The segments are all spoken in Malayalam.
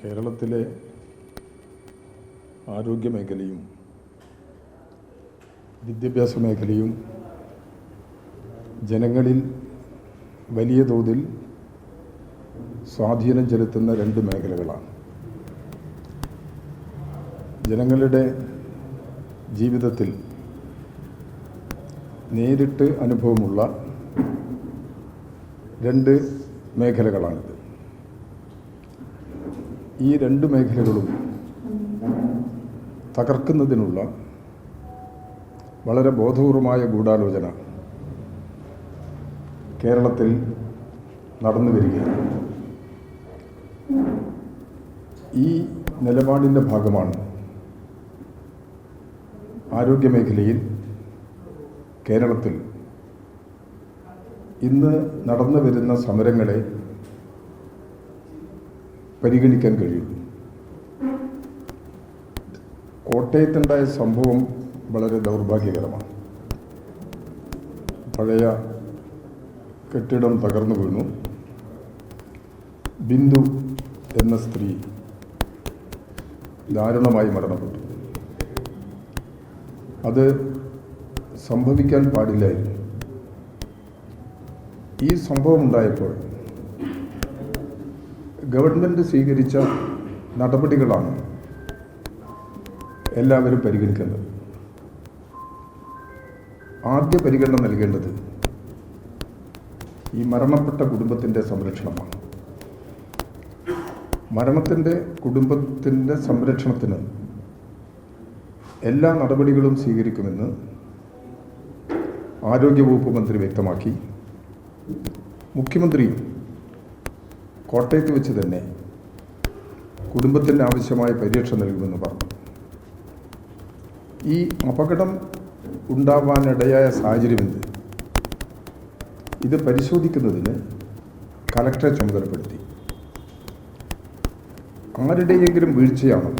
കേരളത്തിലെ ആരോഗ്യ മേഖലയും വിദ്യാഭ്യാസ മേഖലയും ജനങ്ങളിൽ വലിയ തോതിൽ സ്വാധീനം ചെലുത്തുന്ന രണ്ട് മേഖലകളാണ്. ജനങ്ങളുടെ ജീവിതത്തിൽ നേരിട്ട് അനുഭവമുള്ള രണ്ട് മേഖലകളാണിത്. ഈ രണ്ട് മേഖലകളും തകർക്കുന്നതിനുള്ള വളരെ ബോധപൂർവമായ ഗൂഢാലോചന കേരളത്തിൽ നടന്നു വരികയാണ്. ഈ നിലപാടിന്റെ ഭാഗമാണ് ആരോഗ്യമേഖലയിൽ കേരളത്തിൽ ഇന്ന് നടന്നു വരുന്ന സമരങ്ങളെ പരിഗണിക്കാൻ കഴിയുള്ളൂ കോട്ടയത്തുണ്ടായ സംഭവം വളരെ ദൗർഭാഗ്യകരമാണ്. പഴയ കെട്ടിടം തകർന്നു വീണു. ബിന്ദു എന്ന സ്ത്രീ ദാരുണമായി മരണപ്പെട്ടു. അത് സംഭവിക്കാൻ പാടില്ലായിരുന്നു. ഈ സംഭവം ഉണ്ടായപ്പോൾ ഗവൺമെന്റ് സ്വീകരിച്ച നടപടികളാണ് എല്ലാവരും പരിഗണിക്കേണ്ടത്. ആദ്യ പരിഗണന നൽകേണ്ടത് ഈ മരണപ്പെട്ട കുടുംബത്തിന്റെ സംരക്ഷണമാണ്. മരണത്തിന്റെ കുടുംബത്തിന്റെ സംരക്ഷണത്തിന് എല്ലാ നടപടികളും സ്വീകരിക്കുമെന്ന് ആരോഗ്യവകുപ്പ് മന്ത്രി വ്യക്തമാക്കി. മുഖ്യമന്ത്രിയും കോട്ടയത്ത് വെച്ച് തന്നെ കുടുംബത്തിന് ആവശ്യമായ പരീക്ഷ നൽകുമെന്ന് പറഞ്ഞു. ഈ അപകടം ഉണ്ടാവാനിടയായ സാഹചര്യമെന്ത്? ഇത് പരിശോധിക്കുന്നതിന് കലക്ടറെ ചുമതലപ്പെടുത്തി. ആരുടെയെങ്കിലും വീഴ്ചയാണോ?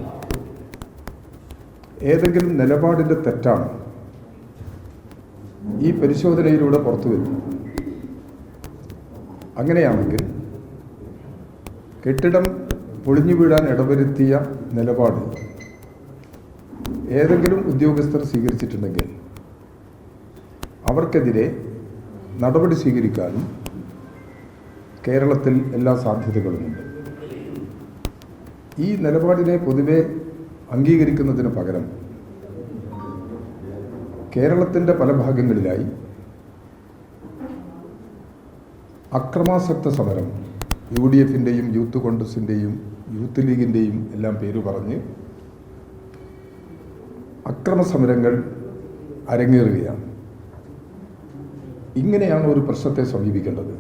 ഏതെങ്കിലും നിലപാടിന്റെ തെറ്റാണോ? ഈ പരിശോധനയിലൂടെ പുറത്തു വരും അങ്ങനെയാണെങ്കിൽ കെട്ടിടം പൊളിഞ്ഞു വീഴാൻ ഇടവരുത്തിയ നിലപാട് ഏതെങ്കിലും ഉദ്യോഗസ്ഥർ സ്വീകരിച്ചിട്ടുണ്ടെങ്കിൽ അവർക്കെതിരെ നടപടി സ്വീകരിക്കാനും കേരളത്തിൽ എല്ലാ സാധ്യതകളുമുണ്ട്. ഈ നിലപാടിനെ പൊതുവെ അംഗീകരിക്കുന്നതിന് പകരം കേരളത്തിന്റെ പല ഭാഗങ്ങളിലായി അക്രമാസക്ത സമരം യു ഡി എഫിന്റെയും യൂത്ത് കോൺഗ്രസിന്റെയും യൂത്ത് ലീഗിന്റെയും എല്ലാം പേര് പറഞ്ഞ് അക്രമ സമരങ്ങൾ അരങ്ങേറുകയാണ്. ഇങ്ങനെയാണ് ഒരു പ്രശ്നത്തെ സമീപിക്കേണ്ടത്.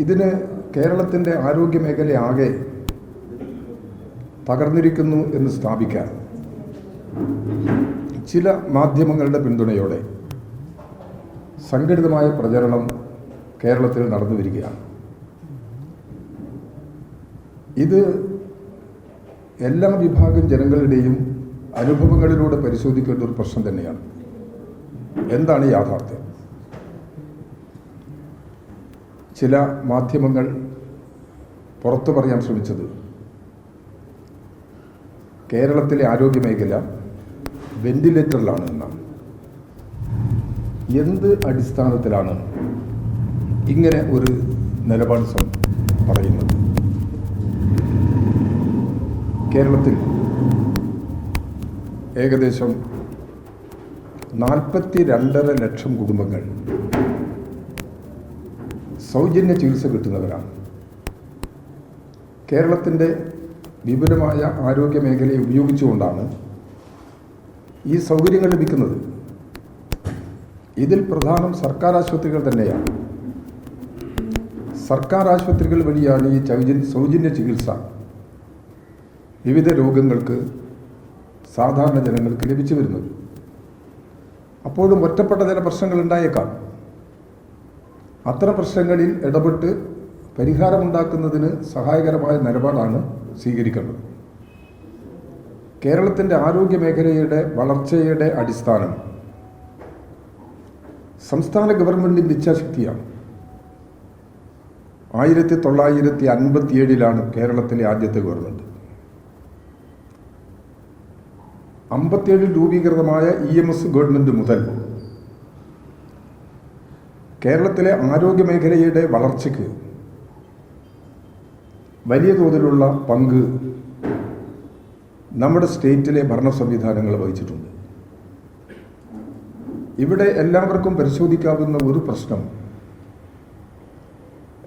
ഇതിന് കേരളത്തിന്റെ ആരോഗ്യ മേഖലയാകെ തകർന്നിരിക്കുന്നു എന്ന് സ്ഥാപിക്കാൻ ചില മാധ്യമങ്ങളുടെ പിന്തുണയോടെ സംഘടിതമായ പ്രചരണം കേരളത്തിൽ നടന്നു വരികയാണ്. ഇത് എല്ലാ വിഭാഗം ജനങ്ങളുടെയും അനുഭവങ്ങളിലൂടെ പരിശോധിക്കേണ്ട ഒരു പ്രശ്നം തന്നെയാണ്. എന്താണ് യാഥാർത്ഥ്യം? ചില മാധ്യമങ്ങൾ പുറത്തു പറയാൻ ശ്രമിച്ചത് കേരളത്തിലെ ആരോഗ്യ മേഖല വെന്റിലേറ്ററിലാണ് എന്നാണ്. എന്ത് അടിസ്ഥാനത്തിലാണ് ഇങ്ങനെ ഒരു നിലപാട് പറയുന്നത്. കേരളത്തിൽ ഏകദേശം നാൽപ്പത്തി രണ്ടര ലക്ഷം കുടുംബങ്ങൾ സൗജന്യ ചികിത്സ കിട്ടുന്നവരാണ്. കേരളത്തിന്റെ വിപുലമായ ആരോഗ്യ മേഖലയെ ഉപയോഗിച്ചുകൊണ്ടാണ് ഈ സൗകര്യങ്ങൾ ലഭിക്കുന്നത്. ഇതിൽ പ്രധാനം സർക്കാർ ആശുപത്രികൾ തന്നെയാണ്. സർക്കാർ ആശുപത്രികൾ വഴിയാണ് ഈ സൗജന്യ സൗജന്യ ചികിത്സ. വിവിധ രോഗങ്ങൾക്ക് സാധാരണ ജനങ്ങൾക്ക് ലഭിച്ചു വരുന്നത്. അപ്പോഴും ഒറ്റപ്പെട്ട ചില പ്രശ്നങ്ങൾ ഉണ്ടായേക്കാം. അത്തരം പ്രശ്നങ്ങളിൽ ഇടപെട്ട് പരിഹാരമുണ്ടാക്കുന്നതിന് സഹായകരമായ നിലപാടാണ് സ്വീകരിക്കുന്നത് കേരളത്തിന്റെ ആരോഗ്യ മേഖലയുടെ വളർച്ചയുടെ അടിസ്ഥാനം. സംസ്ഥാന ഗവൺമെന്റിന്റെ ഇച്ഛാശക്തിയാണ്. ആയിരത്തി തൊള്ളായിരത്തി അൻപത്തിയേഴിലാണ് കേരളത്തിലെ ആദ്യത്തെ ഗവൺമെന്റ് അമ്പത്തിയേഴിൽ രൂപീകൃതമായ ഇ എം എസ് ഗവൺമെന്റ് മുതൽ കേരളത്തിലെ ആരോഗ്യ മേഖലയുടെ വളർച്ചയ്ക്ക് വലിയ തോതിലുള്ള പങ്ക് നമ്മുടെ സ്റ്റേറ്റിലെ ഭരണ സംവിധാനങ്ങൾ വഹിച്ചിട്ടുണ്ട്. ഇവിടെ എല്ലാവർക്കും പരിശോധിക്കാവുന്ന ഒരു പ്രശ്നം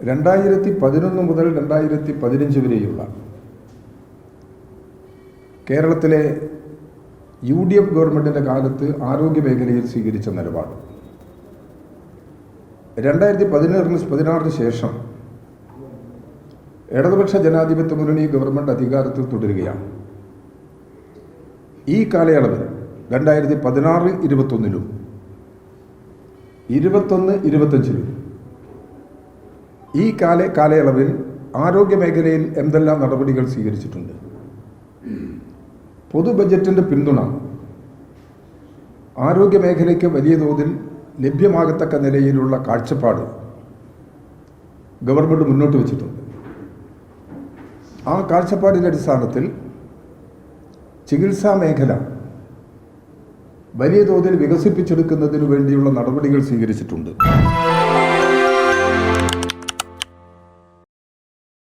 രണ്ടായിരത്തി പതിനൊന്ന് മുതൽ രണ്ടായിരത്തി പതിനഞ്ച് വരെയുള്ള കേരളത്തിലെ യു ഡി എഫ് ഗവൺമെന്റിന്റെ കാലത്ത് ആരോഗ്യ മേഖലയിൽ സ്വീകരിച്ച നിലപാട്. രണ്ടായിരത്തി പതിനാറിന് പതിനാറിന് ശേഷം ഇടതുപക്ഷ ജനാധിപത്യ മുന്നണി ഗവൺമെന്റ് അധികാരത്തിൽ തുടരുകയാണ്. ഈ കാലയളവിൽ രണ്ടായിരത്തി പതിനാറ് ഇരുപത്തൊന്നിലും ഇരുപത്തൊന്ന് ഇരുപത്തഞ്ചിലും ഈ കാല കാലയളവിൽ ആരോഗ്യ മേഖലയിൽ എന്തെല്ലാം നടപടികൾ സ്വീകരിച്ചിട്ടുണ്ട്? പൊതു ബജറ്റിന്റെ പിന്തുണ ആരോഗ്യ മേഖലയ്ക്ക് വലിയ തോതിൽ ലഭ്യമാകത്തക്ക നിലയിലുള്ള കാഴ്ചപ്പാട് ഗവൺമെന്റ് മുന്നോട്ട് വച്ചിട്ടുണ്ട്. ആ കാഴ്ചപ്പാടിന്റെ അടിസ്ഥാനത്തിൽ ചികിത്സാ മേഖല വലിയ തോതിൽ വികസിപ്പിച്ചെടുക്കുന്നതിനു വേണ്ടിയുള്ള നടപടികൾ സ്വീകരിച്ചിട്ടുണ്ട്.